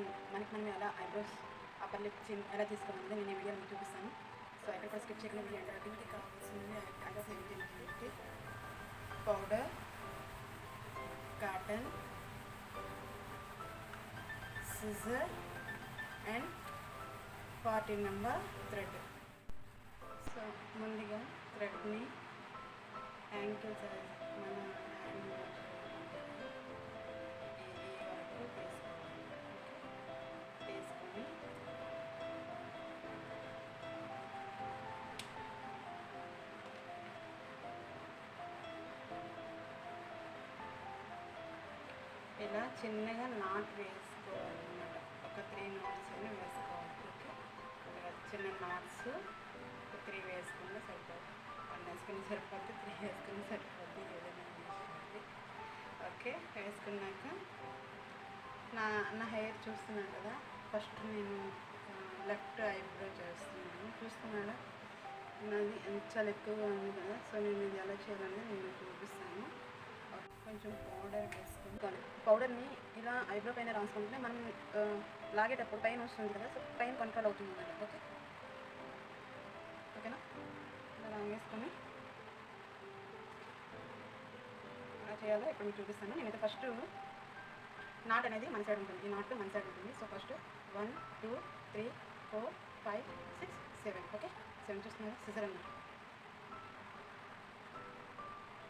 Cutting మనకి మనం ఎలా ఐబ్రోస్ అప్పర్ లిప్ చిన్ ఎలా తీసుకోవాలనేది నేను ఈ వీడియో మీకు చూపిస్తాను. సో ఎక్కడ కూడా స్కిప్ చేయకుండా వీడియో అంటే కటింగ్కి కావాల్సింది ఐబ్రోస్ ఏంటి powder cotton scissor and forty number thread so ముందుగా థ్రెడ్ని యాంకిల్ సైజ్ మన ఇలా చిన్నగా నాట్ వేసుకోవాలన్నమాట. ఒక త్రీ నాట్స్ అయినా వేసుకోవాలి. ఓకే? చిన్న నాట్స్ ఒక త్రీ వేసుకున్నా సరిపోతుంది. వన్ వేసుకుని సరిపోతుంది త్రీ వేసుకుని సరిపోతుంది ఏదైనా వేసుకోవాలి ఓకే? వేసుకున్నాక నా నా హెయిర్ చూస్తున్నాను కదా. ఫస్ట్ నేను లెఫ్ట్ ఐబ్రో చేస్తున్నాను. చూస్తున్నాడా నాది చాలా ఎక్కువగా ఉంది కదా. సో నేను ఇది ఎలా చేయాలనేది నేను చూపిస్తాను. కొంచెం పౌడర్ వేసుకుంటాను పౌడర్ని ఇలా ఐబ్రో పైన రాసుకుంటే మనం లాగేటప్పుడు పైన వస్తుంది కదా సో పైన కంట్రోల్ అవుతుంది అన్నమాట ఓకే ఓకేనా ఇలా లాగేసుకొని ఎలా చేయాలో ఇప్పుడు మీకు చూపిస్తాను. నేనైతే ఫస్ట్ నాట్ అనేది మన సైడ్ ఉంటుంది. ఈ నాట్ మన సైడ్ ఉంటుంది. So first one two three four five six seven okay seven చూస్తున్నారు. సిజర్ అన్నమాట.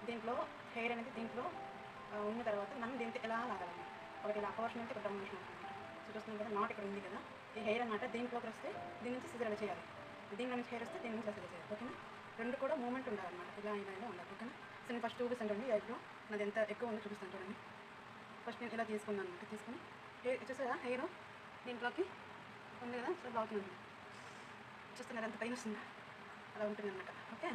దీంట్లో హెయిర్ అనేది దీంట్లో ఉన్న తర్వాత మనం దీంతో ఎలా లాగాలన్నమాట ఒకటి ఇలా అపవర్షన్ అంటే ఒక డౌన్ అనమాట చూస్తున్నాం కదా నాట్ ఇక్కడ ఉంది కదా. ఈ హెయిర్ అనమాట దీంట్లోకి వస్తే దీని నుంచి సిజర్ చేయాలి. దీని నుంచి హెయిర్ వస్తే దీని నుంచి అసలు చేయాలి ఓకేనా? రెండు కూడా మూమెంట్ ఉండాలన్నమాట ఇలా ఇలా ఇలా ఉండాలి ఓకేనా? సో నేను ఫస్ట్ చూపిస్తాను చూడండి ఐబ్రో. నాది ఎంత ఎక్కువ ఉందో చూపిస్తాను చూడండి. ఫస్ట్ నేను ఇలా తీసుకున్నాను అనమాట తీసుకుని. హెయిర్ చూసారా హెయిర్? దీంట్లోకి ఉంది కదా సో బ్లాక్ ఉంది. చూస్తున్నారు ఎంత పైన వస్తుందా? అలా ఉంటుంది అనమాట ఓకే?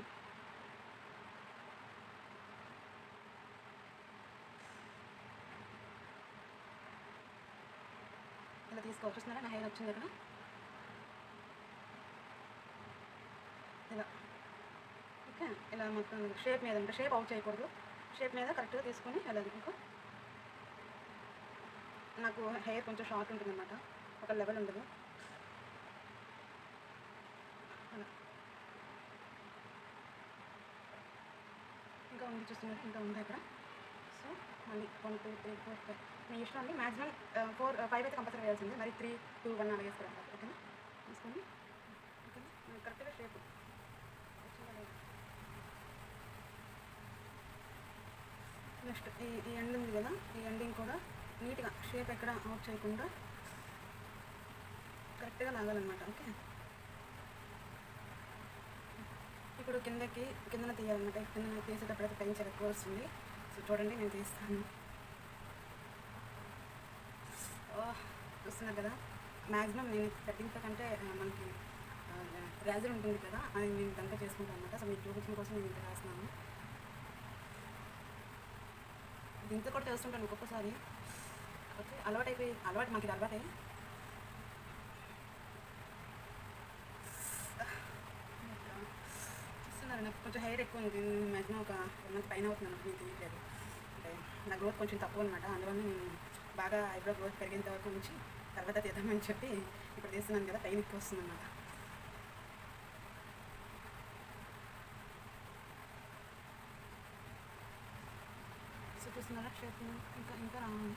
తీసుకోవచ్చు చూస్తున్నారా నా హెయిర్ వచ్చింది ఇక్కడ ఇలా. ఓకే ఇలా మొత్తం షేప్ మీద అంటే షేప్ అవుట్ చేయకూడదు. షేప్ మీద కరెక్ట్గా తీసుకొని వెళ్ళాలి మీకు నాకు హెయిర్ కొంచెం షార్ట్ ఉంటుంది అనమాట ఒక లెవెల్ ఉండదు. అలా. ఇంకా ఉంది చూస్తున్నారు. ఇంకా ఉంది అక్కడ మళ్ళీ one two three four five మీ ఇష్టం అండి? మాక్సిమం ఫోర్ ఫైవ్ అయితే కంపల్సరీ వేయాల్సిందే. మరి త్రీ టూ వన్ అలా వేసుకోవాలి ఓకేనా? తీసుకొని ఓకేనా? కరెక్ట్గా షేప్ నెక్స్ట్ ఈ ఈ ఎండ్ ఉంది కదా? ఈ ఎండింగ్ కూడా నీట్గా షేప్ ఎక్కడ అవుట్ చేయకుండా కరెక్ట్గా లాగాలన్నమాట. ఓకే? ఇప్పుడు కిందకి కిందన తీయాలన్నమాట. కిందన తీసేటప్పుడు అయితే పెంచర్ ఎక్కువ వస్తుంది. సో చూడండి నేను తీస్తాను. ఓహ్, చూస్తున్నారు కదా? మ్యాక్సిమం నేను కటింగ్తో కంటే మనకి రేజర్ ఉంటుంది కదా అది నేను దంక చేసుకుంటాను అనమాట సో మీకు చూపించడం కోసం నేను ఇంత రాస్తున్నాను. దీంతో కూడా చేస్తుంటాను ఒక్కొక్కసారి. ఓకే అలవాటు అయిపోయి అలవాటు మాకు ఇది అలవాటే చూస్తున్నారు నాకు కొంచెం హెయిర్ ఎక్కువ ఉంది. మ్యాక్సిమం ఒక మంత్ పైన అవుతుంది అనమాట నేను తెలియట్లేదు అంటే నా గ్రోత్ కొంచెం తక్కువ అనమాట అందువల్ల నేను బాగా ఐబ్రో గ్రోత్ పెరిగేంత వరకు ఉంచి తర్వాత తీద్దామని చెప్పి ఇప్పుడు తీస్తున్నాను కదా పైన ఎక్కువ వస్తుంది అనమాట సో చూస్తున్నారా షేప్ ఇంకా ఇంకా రావాలి.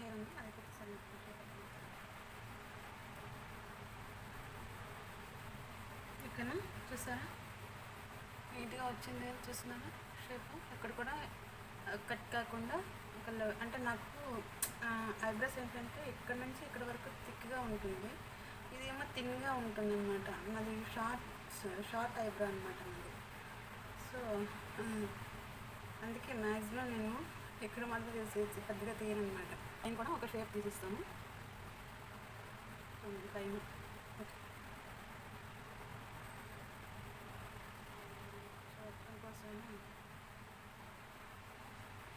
హెయిర్ ఉంది అది ఒకసారి ఇక్కడ చూసారా? నీట్గా వచ్చింది. చూస్తున్నారా? షేప్? ఇక్కడ కూడా కట్ కాకుండా ఒక అంటే నాకు ఐబ్రోస్ ఏంటంటే ఇక్కడ నుంచి ఇక్కడ వరకు థిక్గా ఉంటుంది. ఇది ఏమో థిన్గా ఉంటుంది అనమాట నాది షార్ట్ షార్ట్ ఐబ్రో అనమాట నాది. సో అందుకే మ్యాక్సిమం నేను ఇక్కడ మాత్రం చేసి పెద్దగా తీయను అనమాట నేను కూడా ఒక షేప్ తీసిస్తాను టైం ఓకే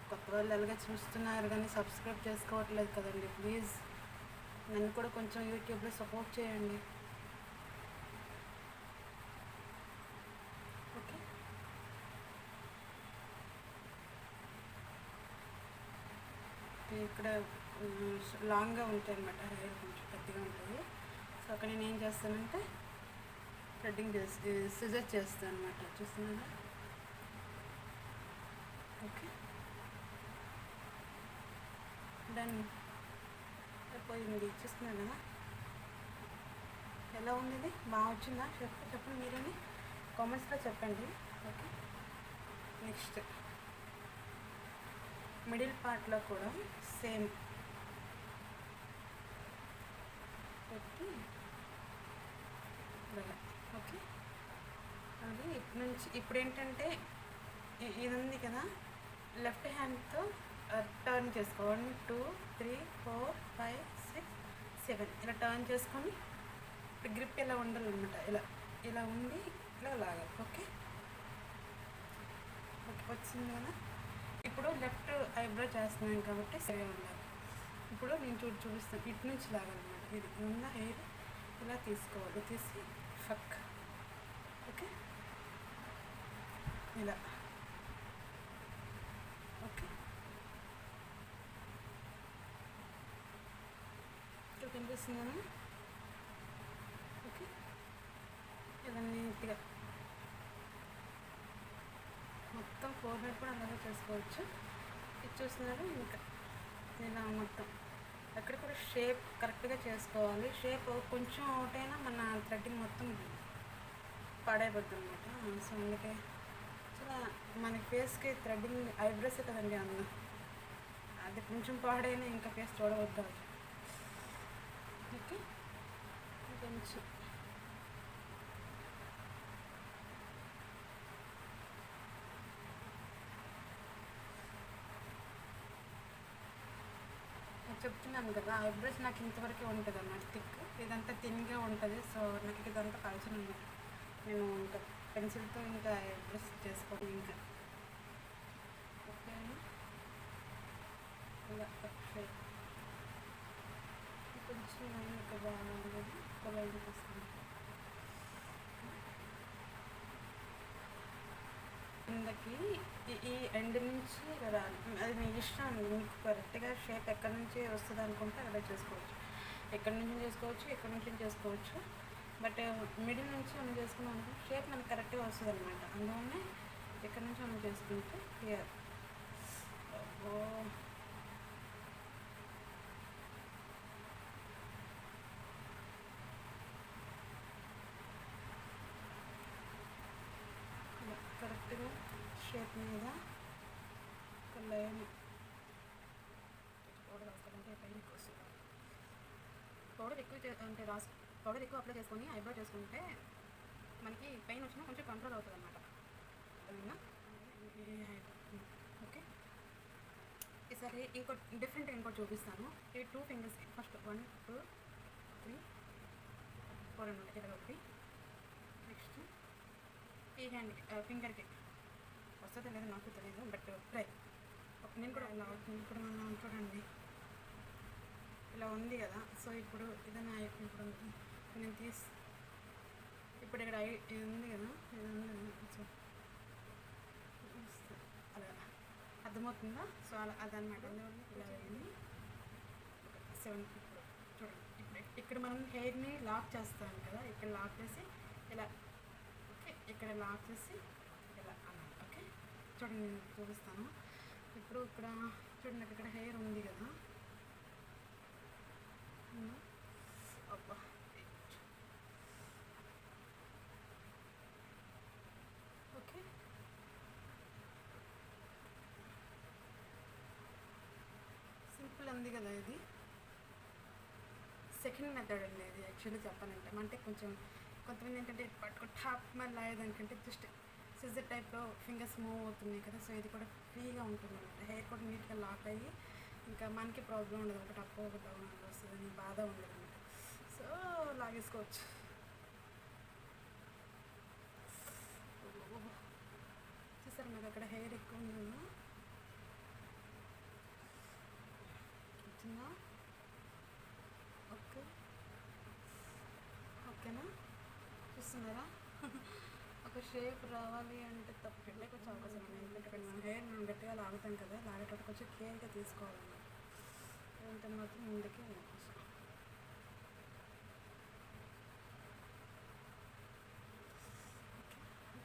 కొత్త వాళ్ళు ఎలాగ చూస్తున్నారు కానీ సబ్స్క్రైబ్ చేసుకోవట్లేదు కదండి ప్లీజ్. నన్ను కూడా కొంచెం యూట్యూబ్లో సపోర్ట్ చేయండి ఓకే ఇక్కడ లాంగ్గా ఉంటాయి అనమాట హెయిర్ కొంచెం పెద్దగా ఉంటుంది సో అక్కడ నేను ఏం చేస్తానంటే థ్రెడ్డింగ్ చేసి సిజర్ చేస్తాను అనమాట చూస్తున్నారా? ఓకే. డన్. పోయింది చూస్తున్నాను కదా ఎలా ఉంది ఇది? బాగా వచ్చిందా? చెప్పండి చెప్పండి మీరేని. కామెంట్స్లో చెప్పండి. ఓకే. నెక్స్ట్. మిడిల్ పార్ట్లో కూడా సేమ్. పెట్టి ఓకే? అలాగే ఇటు నుంచి ఇప్పుడు ఏంటంటే ఇది ఉంది కదా లెఫ్ట్ హ్యాండ్తో టర్న్ చేసుకో. One two three four five six seven. ఇలా టర్న్ చేసుకొని ఇప్పుడు గ్రిప్ ఇలా ఉండాలన్నమాట. ఇలా ఇలా ఉండి ఇలా లాగాలి. ఓకే? ఓకే వచ్చింది కదా? ఇప్పుడు లెఫ్ట్ ఐబ్రో చేస్తున్నాను కాబట్టి సరే ఉండాలి ఇప్పుడు నేను చూడు చూపిస్తాను. ఇటు నుంచి లాగనమాట. ఇది ఉన్న హెయిర్ ఇలా తీసుకోవాలి. తీసి ఫక్ ఓకే ఇలా. ఓకే ఇప్పుడు కనిపిస్తుందా? ఓకే ఇలా నీట్గా. మొత్తం ఫోర్ హెడ్ కూడా అలాగే చేసుకోవచ్చు ఇది చూస్తున్నారు ఇంకా ఇలా మొత్తం. అక్కడ కూడా షేప్ కరెక్ట్గా చేసుకోవాలి. షేప్ కొంచెం ఒకటైనా మన థ్రెడ్డింగ్ మొత్తం పాడైపోద్ది అనమాట సో అందుకే చాలా మన ఫేస్కి థ్రెడ్డింగ్ ఐబ్రోస్ కదండి అన్న అది కొంచెం పాడైనా ఇంకా ఫేస్ చూడవద్దు. ఓకే? కొంచెం చెప్తున్నాను కదా ఐబ్రోస్ నాకు ఇంతవరకు ఉంటుంది అన్నమాట థిక్ ఇదంతా థిన్గా ఉంటుంది సో నాకు ఇదంతా కలిసి ఉంది నేను ఇంకా పెన్సిల్తో ఇంకా ఐబ్రోస్ చేసుకోండి ఇంకా. ఓకే. ఇలా కొంచెం లైన్ బాగుంది కొలైన్ లైన్ వస్తుంది కిందకి ఈ- ఎండ్ నుంచి అది మీ ఇష్టం మీకు కరెక్ట్గా షేప్ ఎక్కడి నుంచి వస్తుంది అనుకుంటే అలా చేసుకోవచ్చు. ఎక్కడి నుంచి చేసుకోవచ్చు ఎక్కడి నుంచి చేసుకోవచ్చు. బట్ మిడిల్ uh, నుంచి మనం చేసుకున్నాం అనుకుంటే షేప్ మనకు కరెక్ట్గా వస్తుంది అనమాట అందువల్లనే ఎక్కడి నుంచి మనం చేసుకుంటే క్లియర్ ఓ oh ఇలా కరెక్ట్గా షేప్ మీద ఒక లైన్ పౌడర్ రాసుకోవాలంటే పైన వస్తుంది ఎక్కువ అంటే రాసు పౌడర్ ఎక్కువ అప్లై చేసుకొని ఐబ్రో చేసుకుంటే మనకి పెయిన్ వచ్చినా కొంచెం కంట్రోల్ అవుతుంది అనమాట ఓకే. ఈసారి ఇంకో డిఫరెంట్ ఇంకోటి చూపిస్తాను. ఈ two fingers first one two three four అనమాట ఇక్కడ ఒకటి. నెక్స్ట్ ఈ హ్యాండ్ ఫింగర్కి వస్తుందో లేదో నాకు తెలియదు బట్ ట్రై నేను కూడా ఇలా అవుతుంది చూడండి. ఇలా ఉంది కదా సో ఇప్పుడు ఇదన్నా ఇప్పుడు నేను తీసి ఇప్పుడు ఇక్కడ ఇది ఉంది కదా ఇది ఉంది కదా అలా అర్థమవుతుందా? సో అలా అదనమాట ఇలా అయింది. సెవెన్ ఇప్పుడు చూడండి ఇప్పుడు. ఇక్కడ మనం హెయిర్ని లాక్ చేస్తాం కదా ఇక్కడ లాక్ చేసి ఇలా ఓకే ఇక్కడ లాక్ చేసి ఇలా అన్నమాట ఓకే? చూడండి నేను చూపిస్తాను. ఇప్పుడు ఇక్కడ చూడండి ఇక్కడ హెయిర్ ఉంది కదా. ఓకే సింపుల్ ఉంది కదా ఇది. సెకండ్ మెథడ్ అండి ఇది యాక్చువల్లీ చెప్పాలంటే. అంటే కొంచెం కొంతమంది ఏంటంటే పట్టుకు టాప్ మళ్ళీ లాగేదానికంటే జస్ట్ సిజర్ టైప్లో ఫింగర్స్ మూవ్ అవుతున్నాయి కదా. సో ఇది కూడా ఫ్రీగా ఉంటుంది అనమాట హెయిర్ కూడా నీట్గా లాక్ అయ్యి ఇంకా మనకి ప్రాబ్లం ఉండదు. ఒకటి అప్ ఒకటి డౌన్ వస్తుంది బాధ ఉండదు అనమాట సో లాగేసుకోవచ్చు. చూసారు నాకు అక్కడ హెయిర్ ఎక్కువ ఉందేమో కదా? వచ్చిందా ఓకే ఓకేనా చూస్తున్నారా ఒక షేప్ రావాలి అంటే తప్పకుండా కొంచెం అవకాశం ఉంది. ఎందుకంటే ఇక్కడ మన హెయిర్ మనం గట్టిగా లాగుతాం కదా లాగేటప్పుడు కొంచెం కేర్గా తీసుకోవాలన్నమాట. అంటే మాత్రం ముందుకి అవకాశం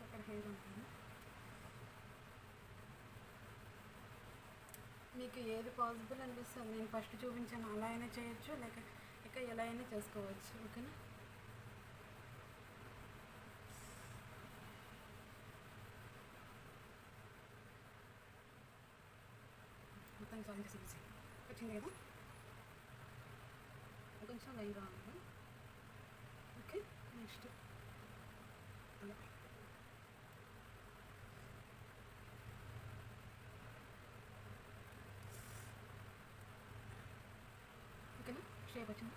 అక్కడ హెయిర్ ఉంటుంది. మీకు ఏది పాసిబుల్ అనిపిస్తుంది? నేను ఫస్ట్ చూపించాను అలా అయినా చేయొచ్చు లేక ఇక ఎలా అయినా చేసుకోవచ్చు ఓకేనా? మొత్తం జాయిన్ వచ్చింది కదా కొంచెం లైన్ రావాలి ఓకే నెక్స్ట్ అలా ఓకేనా షేప్ వచ్చింది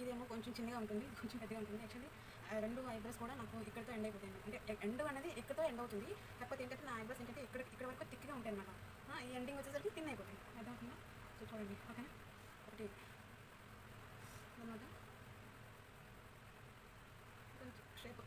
ఇదేమో కొంచెం చిన్నగా ఉంటుంది కొంచెం పెద్దగా ఉంటుంది. యాక్చువల్లీ రెండు ఐబ్రోస్ కూడా నాకు ఇక్కడతో ఎండ్ అయిపోతాయి అంటే ఎండ్ అనేది ఇక్కడతో ఎండ్ అవుతుంది కాకపోతే ఏంటంటే నా ఐబ్రోస్ ఏంటంటే ఇక్కడ ఇక్కడ వరకు థిక్గా ఉంటాయి అనమాట ఎండింగ్ వచ్చేసరికి తిన్ అయిపోతాయి అర్థమవుతుందా సో చూడండి ఓకేనా ఒకటి అనమాట కొంచెం షేప్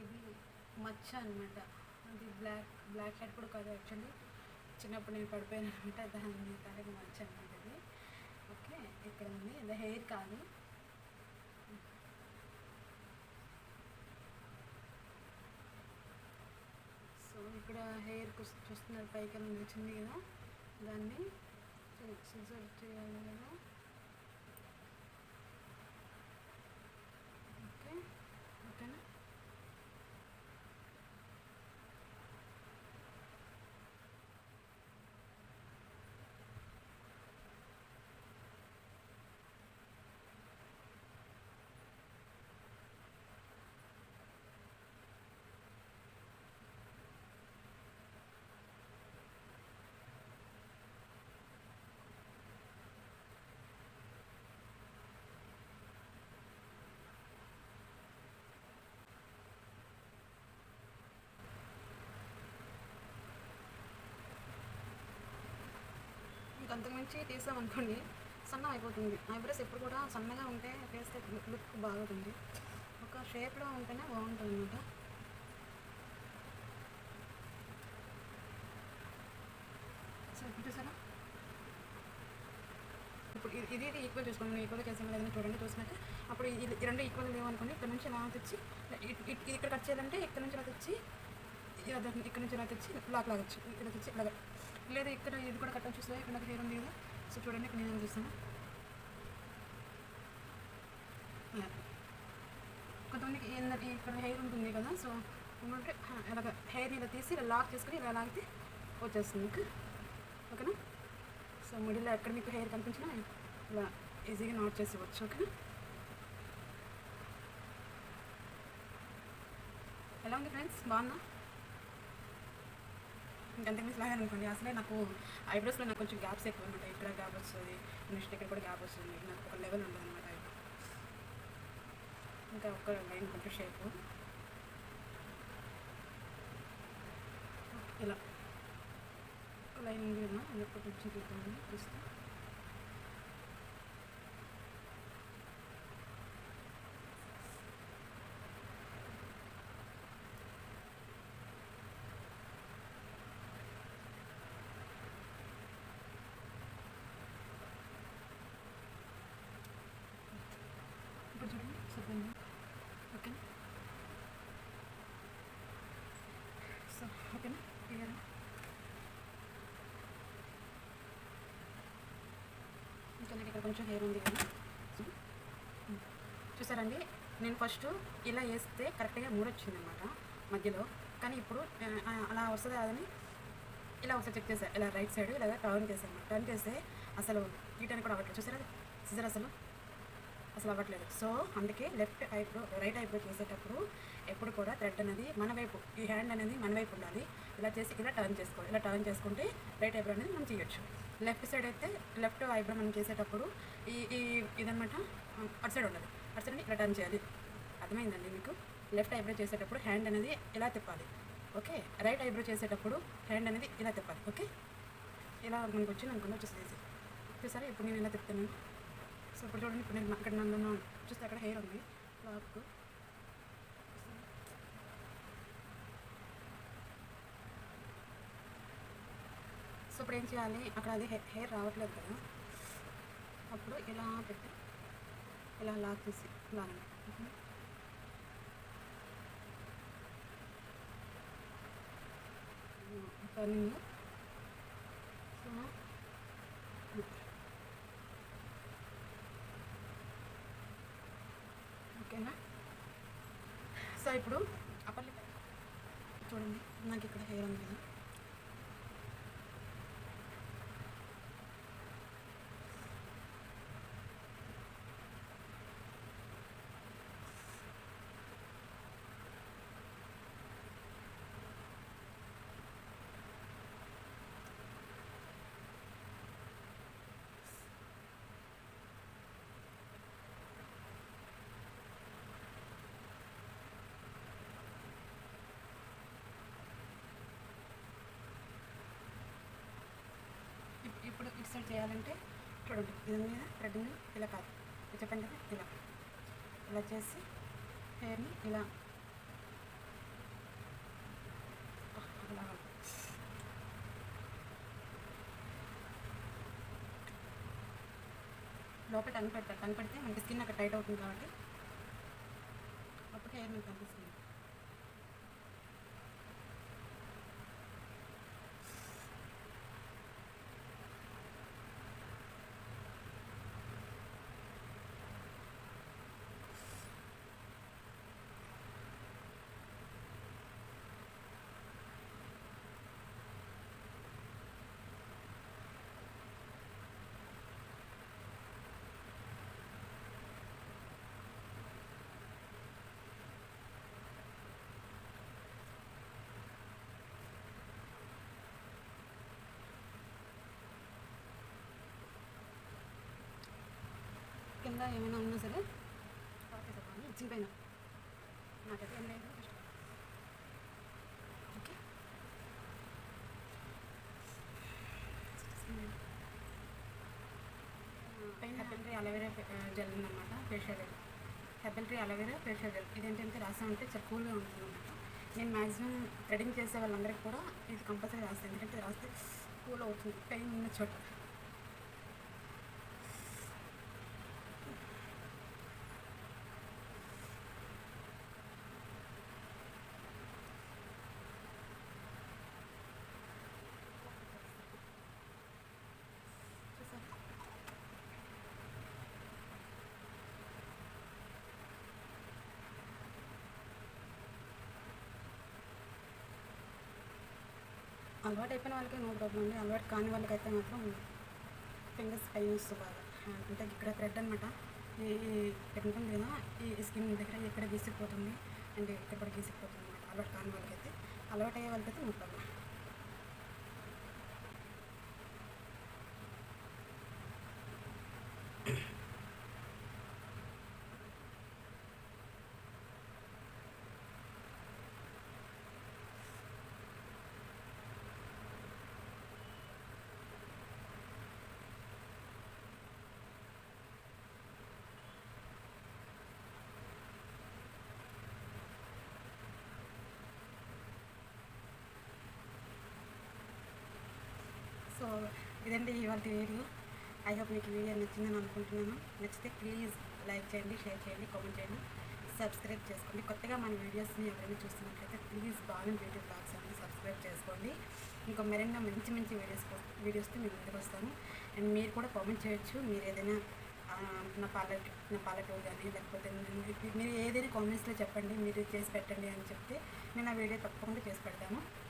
ఇది మచ్చ అనమాట అది బ్లాక్ బ్లాక్ హెడ్ కూడా కాదు యాక్చువల్లీ. చిన్నప్పుడు నేను పడిపోయాను అనమాట దాని తలకి మచ్చ అనమాట ఇది ఓకే ఇక్కడ ఉంది. ఇది హెయిర్ కాదు. సో ఇక్కడ హెయిర్ చూస్తున్నారు పైకి వచ్చింది కదా దాన్ని సిజర్ చేయాలి కదా ఓకే ఓకేనా ఇంకా అంతకుమించి తీసామనుకోండి సన్నం అయిపోతుంది. ఐబ్రోస్ ఎప్పుడు కూడా సన్నగా ఉంటే ఫేస్ లుక్ బాగుంటుంది ఒక షేప్లో ఉంటేనే బాగుంటుంది అనమాట సో ఇప్పుడు చూసారా? ఇప్పుడు ఇది ఇది ఈక్వల్ చూసుకోండి. నేను ఈక్వల్ చేసాను లేదని చూడండి చూసినట్టు. అప్పుడు ఇది ఈ రెండు ఈక్వల్ లేవనుకోండి ఇక్కడ నుంచి ఇలా తెచ్చి ఇక్కడ కట్ చేయాలంటే ఇక్కడ నుంచి ఇలా తెచ్చి ఇక్కడ నుంచి ఇలా తెచ్చి లాక్ లాగచ్చు ఇక్కడ తెచ్చి ఇలాగ లేదా ఇక్కడ ఇది కూడా కట్టని చూస్తే ఇక్కడ నాకు హెయిర్ ఉంది కదా. సో చూడండి ఇక్కడ నేను చూస్తాను. కొంతమందికి ఏంటంటే ఇక్కడ హెయిర్ ఉంటుంది కదా సో ఏమంటే ఇలాగ హెయిర్ ఇలా తీసి ఇలా లాక్ చేసుకుని ఇలా లాగితే వచ్చేస్తుంది. మీకు ఓకేనా? సో మిడిల్లో ఎక్కడ మీకు హెయిర్ కనిపించినా ఇలా ఈజీగా నాట్ చేసేవచ్చు ఓకేనా? ఎలా ఉంది ఫ్రెండ్స్? బాగుందా ఇంకంతకు మించి అనుకోండి. అసలే నాకు ఐబ్రోస్లో నాకు కొంచెం గ్యాప్స్ ఎక్కువ అనమాట ఇక్కడ గ్యాప్ వస్తుంది? నెక్స్ట్ ఇక్కడ కూడా గ్యాప్ వస్తుంది. నాకు ఒక లెవెల్ ఉండదు అనమాట ఇంకా ఒక లైన్ కొంచెం షేప్ ఇలా. ఒక లైన్ ఉంది కొంచెం అది సో ఓకేనా క్లియర్ ఇంకా నాకు ఇక్కడ కొంచెం హెయిర్ ఉంది కదా. చూసారండి? నేను ఫస్ట్ ఇలా వేస్తే కరెక్ట్గా మూడొచ్చింది అనమాట మధ్యలో. కానీ ఇప్పుడు అలా వస్తుంది కాదని ఇలా ఒకసారి చెక్ చేశాను ఇలా రైట్ సైడ్ ఇలా టర్న్ చేశాను టర్న్ చేస్తే అసలు తీయటానికి కూడా అవ్వట్లేదు. చూసారా? సిజర్ అసలు. అసలు అవ్వట్లేదు. సో అందుకే లెఫ్ట్ ఐబ్రో రైట్ ఐబ్రో చేసేటప్పుడు ఎప్పుడు కూడా థ్రెడ్ అనేది మన వైపు ఈ హ్యాండ్ అనేది మన వైపు ఉండాలి. ఇలా చేసి ఇలా టర్న్ చేసుకోవాలి ఇలా టర్న్ చేసుకుంటే రైట్ ఐబ్రో అనేది మనం చేయొచ్చు. లెఫ్ట్ సైడ్ అయితే లెఫ్ట్ ఐబ్రో మనం చేసేటప్పుడు ఈ ఈ ఇదనమాట అటు సైడ్ ఉండదు అటు సైడ్ ఇలా టర్న్ చేయాలి. అర్థమైందండి మీకు? లెఫ్ట్ ఐబ్రో చేసేటప్పుడు హ్యాండ్ అనేది ఇలా తిప్పాలి. ఓకే? రైట్ ఐబ్రో చేసేటప్పుడు హ్యాండ్ అనేది ఇలా తిప్పాలి. ఓకే? ఇలా మనకు వచ్చింది అనుకున్నా వచ్చేసేసి చూసారా? ఇప్పుడు నేను ఇలా తిప్పుతున్నాను. సో ఇప్పుడు చూడండి ఇప్పుడు నేను అక్కడ నన్ను చూస్తే అక్కడ హెయిర్ ఉంది లాక్ సో ఇప్పుడు ఏం చేయాలి అక్కడ అది హెయిర్ రావట్లేదు కదా అప్పుడు ఇలా పెట్టి ఇలా లాక్ చేసి లాగండి ఓకేనా? టర్నింగ్ సో ఓకేనా సో ఇప్పుడు అప్పర్లి చూడండి నాకు ఇక్కడ హెయిర్ ఉంది కదా. ఇప్- చేయాలంటే చూడండి ఇది మీద కదా ఇలా కాదు. చెప్పండి కదా ఇలా. ఇలా చేసి హెయిర్ని ఇలా. అలా. లోపల టంగ్ కనపడితే మనకి స్కిన్ అక్కడ టైట్ అవుతుంది కాబట్టి. అప్పుడు హెయిర్ మనకి కనిపిస్తుంది కింద ఏమైనా ఉన్నా సరే ఇచ్చిన పైన నాకైతే ఏం లేదు okay. Herbal tree aloe vera gel ఉందన్నమాట facial gel. Herbal tree aloe vera facial gel. ఇదేంటంటే రాసా ఉంటే చాలా కూల్గా ఉంటుంది అనమాట నేను మ్యాక్సిమం థ్రెడింగ్ చేసే వాళ్ళందరికీ కూడా ఇది కంపల్సరీ రాస్తాను ఎందుకంటే రాస్తే కూల్ అవుతుంది. పెయిన్ ఉన్న చోట చూసారా అలవాటు అయిపోయిన వాళ్ళకి నో ప్రాబ్లం అండి. అలవాటు కాని వాళ్ళకైతే మాత్రం ఫింగర్స్ పెయిన్ వస్తుంది బాగా. అంటే ఇక్కడ థ్రెడ్ అనమాట ఈ ఈ ఉంటుంది కదా ఈ స్కిన్ దగ్గర ఇక్కడ గీసిపోతుంది అండ్ ఇక్కడ కూడా గీసిపోతుంది అనమాట అలవాటు కాని వాళ్ళకైతే. అలవాటు అయ్యే వాళ్ళకైతే నో ప్రాబ్లం సో ఇదండి ఇవాళ వీడియో. ఐ హోప్ మీకు వీడియో నచ్చిందని అనుకుంటున్నాను. నచ్చితే ప్లీజ్ లైక్ చేయండి షేర్ చేయండి కామెంట్ చేయండి సబ్స్క్రైబ్ చేసుకోండి. కొత్తగా మన వీడియోస్ని ఎవరైనా చూస్తున్నట్లయితే ప్లీజ్ బాగా బ్యూటీ బ్లాగ్స్ అన్ని సబ్స్క్రైబ్ చేసుకోండి. ఇంకా మరెన్నో మంచి మంచి వీడియోస్ వీడియోస్తో మేము ముందుకు వస్తాను. అండ్ మీరు కూడా కామెంట్ చేయొచ్చు. మీరు ఏదైనా నా పాలెట్ నా పాలెటూరు కానీ లేకపోతే మీరు- మీరు ఏదైనా కామెంట్స్లో చెప్పండి మీరు చేసి పెట్టండి అని చెప్తే నేను ఆ వీడియో తప్పకుండా చేసి పెడతాను.